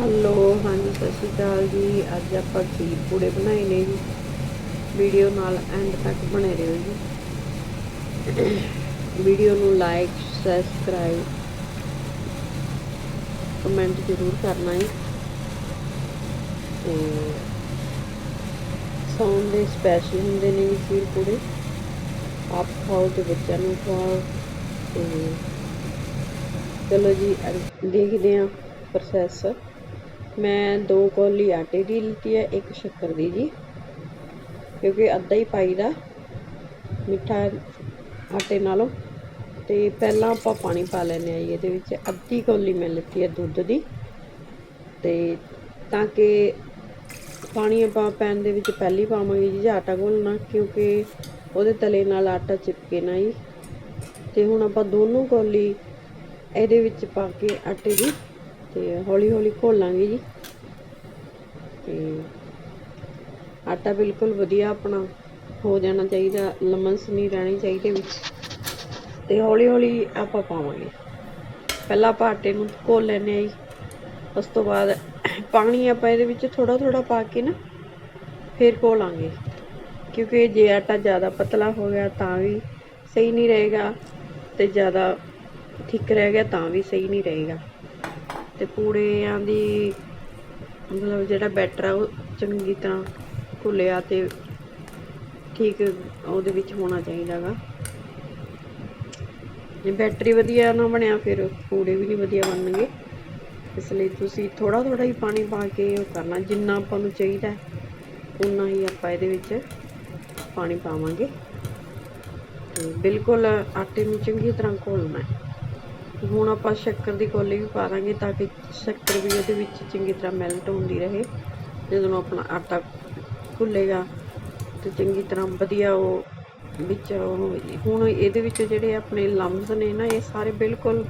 Hello, ਹਾਂਜੀ, ਸਤਿ ਸ਼੍ਰੀ ਅਕਾਲ ਜੀ। ਅੱਜ ਆਪਾਂ ਖੀਰ ਪੂੜੇ ਬਣਾਏ ਨੇ ਜੀ। ਵੀਡੀਓ ਨਾਲ ਐਂਡ ਤੱਕ ਬਣੇ ਰਹੋ ਜੀ। ਵੀਡੀਓ ਨੂੰ ਲਾਈਕ, ਸਬਸਕ੍ਰਾਈਬ, ਕਮੈਂਟ ਜ਼ਰੂਰ ਕਰਨਾ ਜੀ। ਤੇ ਸੌਣ ਦੇ ਸਪੈਸ਼ਲ ਹੁੰਦੇ ਨੇ ਜੀ ਖੀਰ ਪੂੜੇ। ਆਪ ਖਾਓ ਤੇ ਬੱਚਿਆਂ ਨੂੰ ਖਵਾਓ। ਤੇ ਚਲੋ ਜੀ ਦੇਖਦੇ ਹਾਂ ਪ੍ਰੋਸੈਸ ਮੈਂ ਦੋ ਕੌਲੀ ਆਟੇ ਦੀ ਲਿੱਤੀ ਹੈ, ਇੱਕ ਸ਼ੱਕਰ ਦੀ ਜੀ। ਕਿਉਂਕਿ ਅੱਧਾ ਹੀ ਪਾਈਦਾ ਮਿੱਠਾ ਆਟੇ ਨਾਲੋਂ। ਤੇ ਪਹਿਲਾਂ ਆਪਾਂ ਪਾਣੀ ਪਾ ਲੈਨੇ ਆ ਜੀ, ਇਹਦੇ ਵਿੱਚ ਅੱਧੀ ਕੌਲੀ ਮੈਂ ਲਿੱਤੀ ਹੈ ਦੁੱਧ ਦੀ। ਤੇ ਤਾਂ ਕਿ ਪਾਣੀ ਆਪਾਂ ਪੈਨ ਦੇ ਵਿੱਚ ਪਹਿਲੀ ਪਾਵਾਂਗੇ ਜੀ ਆਟਾ ਘੋਲਣਾ ਕਿਉਂਕਿ ਉਹਦੇ ਤਲੇ ਨਾਲ ਆਟਾ ਚਿਪਕੇ ਨਾ ਜੀ। ਤੇ ਹੁਣ ਆਪਾਂ ਦੋਨੋਂ ਕੌਲੀ ਇਹਦੇ ਵਿੱਚ ਪਾ ਕੇ ਆਟੇ ਦੀ ਤੇ ਹੌਲੀ ਹੌਲੀ ਘੋਲਾਂਗੇ ਜੀ। ਤੇ ਆਟਾ ਬਿਲਕੁਲ ਵਧੀਆ ਆਪਣਾ ਹੋ ਜਾਣਾ ਚਾਹੀਦਾ ਲਮਨਸ ਨਹੀਂ ਰਹਿਣੀ ਚਾਹੀਦੀ ਵਿੱਚ। ਤੇ ਹੌਲੀ ਹੌਲੀ ਆਪਾਂ ਪਾਵਾਂਗੇ। ਪਹਿਲਾਂ ਆਪਾਂ ਆਟੇ ਨੂੰ ਘੋਲ ਲੈਨੇ ਆ ਜੀ। ਉਸ ਤੋਂ ਬਾਅਦ ਪਾਣੀ ਆਪਾਂ ਇਹਦੇ ਵਿੱਚ ਥੋੜਾ ਥੋੜਾ ਪਾ ਕੇ ਨਾ ਫਿਰ ਘੋਲਾਂਗੇ। ਕਿਉਂਕਿ ਜੇ ਆਟਾ ਜ਼ਿਆਦਾ ਪਤਲਾ ਹੋ ਗਿਆ ਤਾਂ ਵੀ ਸਹੀ ਨਹੀਂ ਰਹੇਗਾ ਤੇ ਜ਼ਿਆਦਾ ਠੀਕ ਰਹਿ ਗਿਆ ਤਾਂ ਵੀ ਸਹੀ ਨਹੀਂ ਰਹੇਗਾ। ਤੇ ਪੂੜਿਆਂ ਦੀ ਮਤਲਬ ਜਿਹੜਾ ਬੈਟਰ ਆ ਉਹ ਚੰਗੀ ਤਰ੍ਹਾਂ ਘੁਲਿਆ ਤੇ ਠੀਕ ਉਹਦੇ ਵਿੱਚ ਹੋਣਾ ਚਾਹੀਦਾਗਾ ਜੇ ਬੈਟਰੀ ਵਧੀਆ ਨਾ ਬਣਿਆ ਫਿਰ ਪੂੜੇ ਵੀ ਨਹੀਂ ਵਧੀਆ ਬਣਨਗੇ। ਇਸ ਲਈ ਤੁਸੀਂ ਥੋੜਾ ਥੋੜਾ ਹੀ ਪਾਣੀ ਪਾ ਕੇ ਉਹ ਕਰਨਾ, ਜਿੰਨਾ ਆਪਾਂ ਨੂੰ ਚਾਹੀਦਾ ਉਨਾ ਹੀ ਆਪਾਂ ਇਹਦੇ ਵਿੱਚ ਪਾਣੀ ਪਾਵਾਂਗੇ। ਤੇ ਬਿਲਕੁਲ ਆਟੇ ਨੂੰ ਚੰਗੀ ਤਰ੍ਹਾਂ ਘੋਲਣਾ ਹੈ। ਹੁਣ ਆਪਾਂ ਸ਼ੱਕਰ ਦੀ ਕੋਲੀ ਵੀ ਪਾ ਦਾਂਗੇ ਤਾਂ ਕਿ ਸ਼ੱਕਰ ਵੀ ਉਹਦੇ ਵਿੱਚ ਚੰਗੀ ਤਰ੍ਹਾਂ ਮੈਲਟ ਹੁੰਦੀ ਰਹੇ, ਜਦੋਂ ਆਪਣਾ ਆਟਾ ਘੁੱਲੇਗਾ ਤੇ ਚੰਗੀ ਤਰ੍ਹਾਂ ਵਧੀਆ ਉਹ ਵਿੱਚ ਹੁਣ ਇਹਦੇ ਵਿੱਚ ਜਿਹੜੇ ਆਪਣੇ ਲੰਮਸ ਨੇ ਨਾ, ਇਹ ਸਾਰੇ ਬਿਲਕੁਲ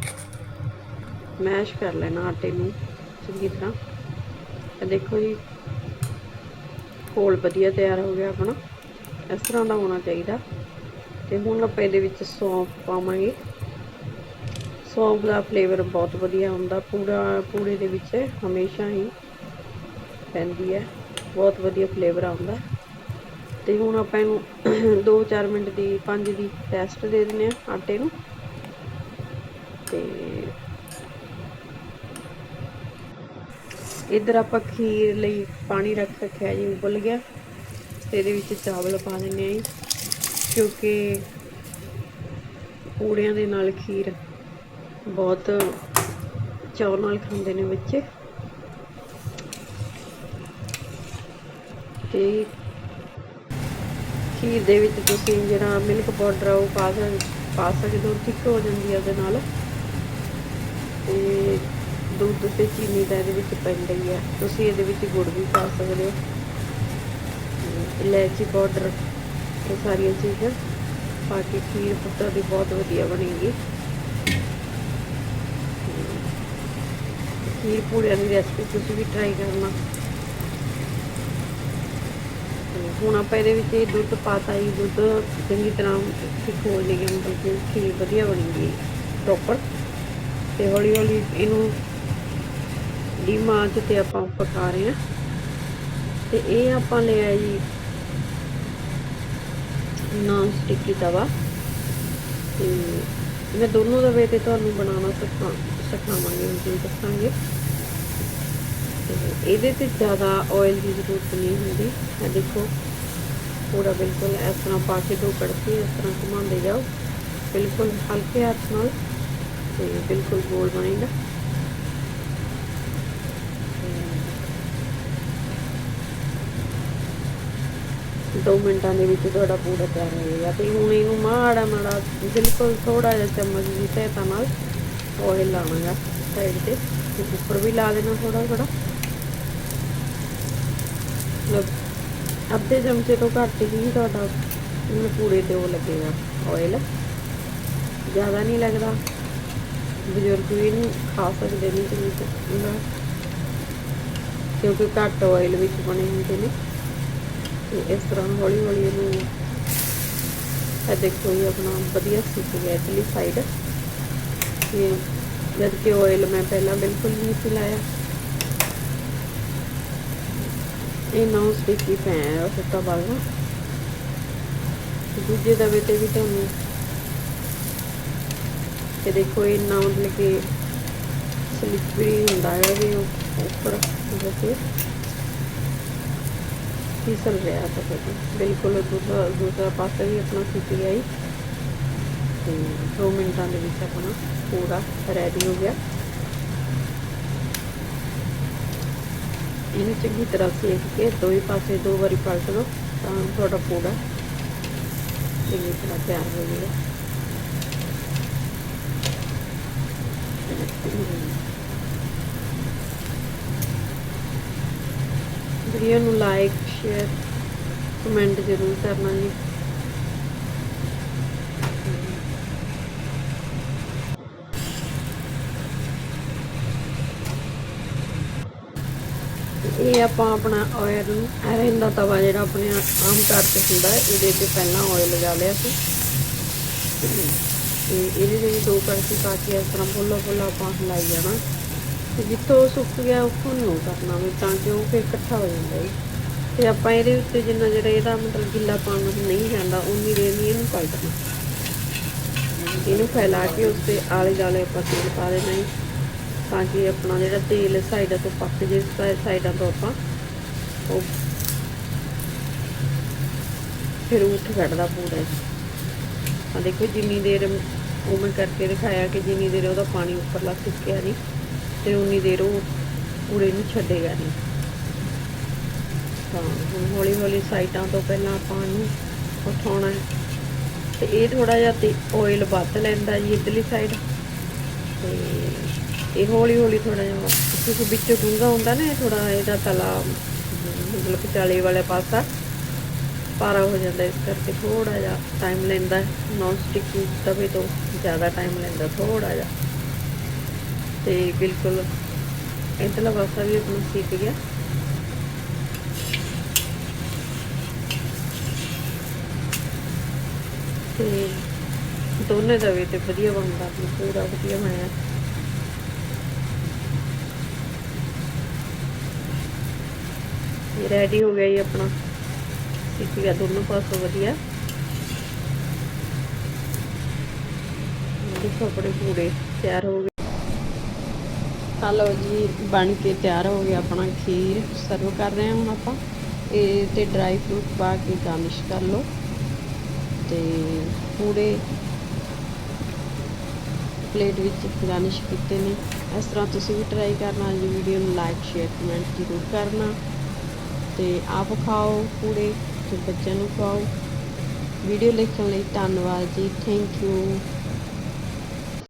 ਮੈਸ਼ ਕਰ ਲੈਣਾ ਆਟੇ ਨੂੰ ਚੰਗੀ ਤਰ੍ਹਾਂ। ਇਹ ਦੇਖੋ ਜੀ, ਘੋਲ ਵਧੀਆ ਤਿਆਰ ਹੋ ਗਿਆ ਆਪਣਾ। ਇਸ ਤਰ੍ਹਾਂ ਦਾ ਹੋਣਾ ਚਾਹੀਦਾ। ਤੇ ਹੁਣ ਆਪਾਂ ਇਹਦੇ ਵਿੱਚ ਸੌਂਫ ਪਾਵਾਂਗੇ। ਸੌਂਫ ਦਾ ਫਲੇਵਰ ਬਹੁਤ ਵਧੀਆ ਹੁੰਦਾ, ਪੂਰਾ ਪੂੜੇ ਦੇ ਵਿੱਚ ਹਮੇਸ਼ਾ ਹੀ ਪੈਂਦੀ ਹੈ। ਬਹੁਤ ਵਧੀਆ ਫਲੇਵਰ ਆਉਂਦਾ। ਤੇ ਹੁਣ ਆਪਾਂ ਇਹਨੂੰ 2-4 ਮਿੰਟ ਦੀ 5 ਦੀ ਰੈਸਟ ਦੇ ਦਿੰਦੇ ਆ ਆਟੇ ਨੂੰ। ਤੇ ਇਧਰ ਆਪਾਂ ਖੀਰ ਲਈ ਪਾਣੀ ਰੱਖ ਰੱਖਿਆ ਜੀ, ਉਬਲ ਗਿਆ। ਤੇ ਇਹਦੇ ਵਿੱਚ ਚਾਵਲ ਪਾ ਦਿੰਨੇ ਆ ਜੀ, ਕਿਉਂਕਿ ਪੂੜਿਆਂ ਦੇ ਨਾਲ ਖੀਰ ਬਹੁਤ ਚਾਅ ਨਾਲ ਖਾਂਦੇ ਨੇ ਬੱਚੇ। ਤੇ ਖੀਰ ਦੇ ਵਿੱਚ ਤੁਸੀਂ ਜਿਹੜਾ ਮਿਲਕ ਪਾਊਡਰ ਆ ਉਹ ਪਾ ਸਕਦੇ ਪਾ ਸਕਦੇ ਹੋ, ਠੀਕ ਹੋ ਜਾਂਦੀ ਹੈ ਉਹਦੇ ਨਾਲ। ਤੇ ਦੁੱਧ ਤੇ ਚੀਨੀ ਦਾ ਇਹਦੇ ਵਿੱਚ ਪੈਂਦੀ ਹੈ ਤੁਸੀਂ ਇਹਦੇ ਵਿੱਚ ਗੁੜ ਵੀ ਪਾ ਸਕਦੇ ਹੋ। ਇਲਾਇਚੀ ਪਾਊਡਰ ਇਹ ਸਾਰੀਆਂ ਚੀਜ਼ਾਂ ਪਾ ਕੇ ਖੀਰ ਪੁੱਤਰ ਦੀ ਬਹੁਤ ਵਧੀਆ ਬਣੇਗੀ। ਖੀਰ ਪੂੜਿਆਂ ਦੀ ਰੈਸਪੀ ਤੁਸੀਂ ਵੀ ਟਰਾਈ ਕਰਨਾ। ਹੁਣ ਆਪਾਂ ਇਹਦੇ ਵਿੱਚ ਇਹ ਦੁੱਧ ਪਾਤਾ ਹੀ ਦੁੱਧ ਚੰਗੀ ਤਰ੍ਹਾਂ ਠੀਕ ਹੋ ਜਾਏਗੀ ਮਤਲਬ ਕਿ ਖੀਰ ਵਧੀਆ ਬਣੇਗੀ ਪ੍ਰੋਪਰ ਤੇ ਹੌਲੀ ਹੌਲੀ ਇਹਨੂੰ ਡੀਮਾਂ ਚ ਤੇ ਆਪਾਂ ਪਕਾ ਰਹੇ ਹਾਂ। ਤੇ ਇਹ ਆਪਾਂ ਲਿਆ ਜੀ ਨਾਨ ਸਟਿੱਕੀ ਤਵਾ। ਤੇ ਮੈਂ ਦੋਨੋਂ ਦਵੇ ਤੇ ਤੁਹਾਨੂੰ ਬਣਾਉਣਾ ਸਿਖਾ, ਸਿਖਾਵਾਂਗੇ ਜੀ ਦੱਸਾਂਗੇ। ਤੇ ਇਹਦੇ ਤੇ ਜ਼ਿਆਦਾ ਆਇਲ ਦੀ ਜ਼ਰੂਰਤ ਨਹੀਂ ਹੁੰਦੀ। ਇਹ ਦੇਖੋ, ਪੂਰਾ ਬਿਲਕੁਲ ਇਸ ਤਰ੍ਹਾਂ ਪਾ ਕੇ ਦੋ ਕੜਛੀ ਇਸ ਤਰ੍ਹਾਂ ਘੁਮਾਉਂਦੇ ਜਾਓ। ਬਿਲਕੁਲ ਹਲਕੇ ਹੱਥ ਨਾਲ ਤੇ ਬਿਲਕੁਲ ਗੋਲ ਬਣੇਗਾ। ਦੋ ਮਿੰਟਾਂ ਦੇ ਵਿੱਚ ਤੁਹਾਡਾ ਪੂੜਾ ਤਿਆਰ ਹੋ ਜਾਏਗਾ। ਤੇ ਹੁਣ ਇਹਨੂੰ ਮਾੜਾ ਮਾੜਾ ਬਿਲਕੁਲ ਥੋੜਾ ਜਿਹਾ ਚਮਚ ਦੀ ਸਹਾਇਤਾ ਨਾਲ ਆਇਲ ਲਾਵਾਂਗਾ ਸਾਈਡ ਤੇ। ਉੱਪਰ ਵੀ ਲਾ ਦੇਣਾ ਥੋੜਾ ਥੋੜਾ ਮਤਲਬ ਅੱਧੇ ਚਮਚੇ ਤੋਂ ਘੱਟ ਹੀ ਤੁਹਾਡਾ ਪੂਰੇ ਪੂੜੇ ਤੇ ਉਹ ਲੱਗੇਗਾ ਆਇਲ ਜ਼ਿਆਦਾ ਨਹੀਂ ਲੱਗਦਾ। ਬਜ਼ੁਰਗ ਵੀ ਨਹੀਂ ਖਾ ਸਕਦੇ ਨੇ। ਚੰਗੀ ਕਿਉਂਕਿ ਘੱਟ ਆਇਲ ਵਿੱਚ ਬਣੇ ਹੁੰਦੇ ਨੇ। ਤੇ ਇਸ ਤਰ੍ਹਾਂ ਹੌਲੀ ਹੌਲੀ ਇਹਨੂੰ ਇਹ ਦੇਖੋ ਇਹ ਆਪਣਾ ਵਧੀਆ ਸਿੱਕ ਗਿਆ ਇਟਲੀ ਸਾਈਡ ਤੇ ਜਦ ਕਿ ਆਇਲ ਮੈਂ ਪਹਿਲਾਂ ਬਿਲਕੁਲ ਨਹੀਂ ਸੀ ਲਾਇਆ। ਇਹ ਨੌ ਸਟਿਕੀ ਪੈਨ ਹੈ ਸੁੱਕਾ ਬਾਗਾ ਦੂਜੇ ਦਵੇ ਤੇ ਵੀ ਤੁਹਾਨੂੰ ਤੇ ਦੇਖੋ, ਇਹ ਨਾ ਮਤਲਬ ਕਿ ਸਲਿਪਰੀ ਹੁੰਦਾ ਹੈ ਵੀ ਉੱਪਰ ਮਤਲਬ ਕਿ ਫਿਸਲ ਰਿਹਾ ਤਾਂ ਫਿਰ। ਬਿਲਕੁਲ ਦੂਸਰਾ ਦੂਸਰਾ ਪਾਸਾ ਵੀ ਆਪਣਾ ਸਿੱਕ ਗਿਆ ਹੀ ਤੇ 2 ਮਿੰਟਾਂ ਦੇ ਵਿੱਚ ਆਪਣਾ ਪੂਰਾ ਰੈਡੀ ਹੋ ਗਿਆ ਇਹਨੂੰ ਚੰਗੀ ਤਰ੍ਹਾਂ ਸੇਕ ਕੇ ਦੋਵੇਂ ਪਾਸੇ ਦੋ ਵਾਰੀ ਪਲਟ ਲਓ ਤਾਂ ਤੁਹਾਡਾ ਪੂੜਾ ਚੰਗੀ ਤਰ੍ਹਾਂ ਤਿਆਰ ਹੋ ਜਾਏਗਾ। ਵੀਡੀਓ ਨੂੰ ਲਾਈਕ ਸ਼ੇਅਰ ਕਮੈਂਟ ਜ਼ਰੂਰ ਕਰਨਾ ਜੀ। ਇਹ ਆਪਾਂ ਆਪਣਾ ਆਇਲ ਐਰਨ ਦਾ ਤਵਾ ਜਿਹੜਾ ਆਪਣੇ ਆਮ ਘਰ 'ਚ ਹੁੰਦਾ ਇਹਦੇ ਤੇ ਪਹਿਲਾਂ ਆਇਲ ਲਗਾ ਲਿਆ ਸੀ। ਤੇ ਇਹਦੇ ਦੇ ਦੋ ਕੜਛੀ ਪਾ ਕੇ ਇਸ ਤਰ੍ਹਾਂ ਫੁੱਲਾ ਫੁੱਲਾ ਆਪਾਂ ਹਿਲਾਈ ਜਾਣਾ। ਤੇ ਜਿੱਥੋਂ ਸੁੱਕ ਗਿਆ, ਉੱਥੋਂ ਨੂੰ ਕਰਨਾ ਵੀ, ਤਾਂ ਕਿ ਉਹ ਫਿਰ ਇਕੱਠਾ ਹੋ ਜਾਂਦਾ ਹੈ। ਤੇ ਆਪਾਂ ਇਹਦੇ ਉੱਤੇ ਜਿੰਨਾ ਜਿਹੜਾ ਇਹਦਾ ਮਤਲਬ ਗਿੱਲਾ ਪਾਉਣ ਨਹੀਂ ਜਾਂਦਾ, ਉਨੀ ਦੇਰ ਨਹੀਂ ਇਹਨੂੰ ਪਲਟਣਾ। ਇਹਨੂੰ ਫੈਲਾ ਕੇ ਉਸ ਆਲੇ ਦੁਆਲੇ ਆਪਾਂ ਤੇਲ ਪਾ ਦੇਣਾ ਹੈ। ਤਾਂ ਕਿ ਆਪਣਾ ਜਿਹੜਾ ਤੇਲ ਸਾਈਡਾਂ ਤੋਂ ਪੱਕ ਜੇ ਸਾਈਡਾਂ ਤੋਂ ਆਪਾਂ ਉਹ ਫਿਰ ਉੱਠ ਕੱਢਦਾ ਪੂਰਾ ਆ ਦੇਖੋ ਜਿੰਨੀ ਦੇਰ ਉਹ ਮੈਂ ਕਰਕੇ ਦਿਖਾਇਆ ਕਿ ਜਿੰਨੀ ਦੇਰ ਉਹਦਾ ਪਾਣੀ ਉੱਪਰਲਾ ਸੁੱਕਿਆ ਨਹੀਂ ਤੇ ਉਨੀ ਦੇਰ ਉਹ ਪੂਰੇ ਨੂੰ ਛੱਡੇਗਾ ਨਹੀਂ ਤਾਂ ਹੁਣ ਹੌਲੀ ਹੌਲੀ ਸਾਈਡਾਂ ਤੋਂ ਪਹਿਲਾਂ ਆਪਾਂ ਇਹਨੂੰ ਉਠਾਉਣਾ ਹੈ। ਤੇ ਇਹ ਥੋੜਾ ਜਿਹਾ ਤੇ ਆਇਲ ਵੱਧ ਲੈਂਦਾ ਜੀ ਇਧਰਲੀ ਸਾਈਡ ਤੇ ਇਹ ਹੌਲੀ ਹੌਲੀ ਥੋੜਾ ਜਿਹਾ ਕਿਉਂਕਿ ਵਿੱਚੋਂ ਡੂੰਘਾ ਹੁੰਦਾ ਨਾ, ਇਹ ਥੋੜਾ ਇਹਦਾ ਤਲਾ, ਮਤਲਬ ਕਿ ਤਲੇ ਵਾਲਾ ਪਾਸਾ ਪਾਰਾ ਹੋ ਜਾਂਦਾ, ਇਸ ਕਰਕੇ ਥੋੜਾ ਜਿਹਾ ਟਾਈਮ ਲੈਂਦਾ ਨੌਨ ਸਟਿਕ ਤਵੇ ਤੋਂ ਜ਼ਿਆਦਾ ਟਾਈਮ ਲੈਂਦਾ ਥੋੜਾ ਜਿਹਾ। ਤੇ ਬਿਲਕੁਲ ਇਧਰਲਾ ਪਾਸਾ ਵੀ ਆਪਣਾ ਸਿੱਕ ਗਿਆ। ਤੇ ਦੋਨੇ ਦਵੇ ਤੇ ਵਧੀਆ ਬਣਦਾ, ਪੂਰਾ ਵਧੀਆ ਬਣਿਆ। ਇਹ ਰੈਡੀ ਹੋ ਗਿਆ ਜੀ ਆਪਣਾ। ਸਿੱਕ ਗਿਆ, ਦੋਨੋਂ ਪਾਸੋਂ ਵਧੀਆ। ਦੇਖੋ ਆਪਣੇ ਪੂੜੇ ਤਿਆਰ ਹੋ ਗਏ। ਹਲੋ ਜੀ, ਬਣ ਕੇ ਤਿਆਰ ਹੋ ਗਿਆ ਆਪਣਾ ਖੀਰ। ਸਰਵ ਕਰ ਰਹੇ ਹਾਂ ਹੁਣ ਆਪਾਂ। ਇਹ ਤੇ ਡਰਾਈ ਫਰੂਟ ਪਾ ਕੇ ਗਾਰਨਿਸ਼ ਕਰ ਲਓ। ਤੇ ਪੂੜੇ ਪਲੇਟ ਵਿੱਚ ਗਾਰਨਿਸ਼ ਕੀਤੇ ਨੇ। ਇਸ ਤਰ੍ਹਾਂ ਤੁਸੀਂ ਵੀ ਟਰਾਈ ਕਰਨਾ ਜੀ ਵੀਡੀਓ ਨੂੰ ਲਾਈਕ ਸ਼ੇਅਰ ਕਮੈਂਟ ਜ਼ਰੂਰ ਕਰਨਾ। ਤੇ ਆਪ ਖਾਓ ਪੂੜੇ ਤੇ ਬੱਚਿਆਂ ਨੂੰ ਖਵਾਓ। ਵੀਡੀਓ ਦੇਖਣ ਲਈ ਧੰਨਵਾਦ ਜੀ। Thank you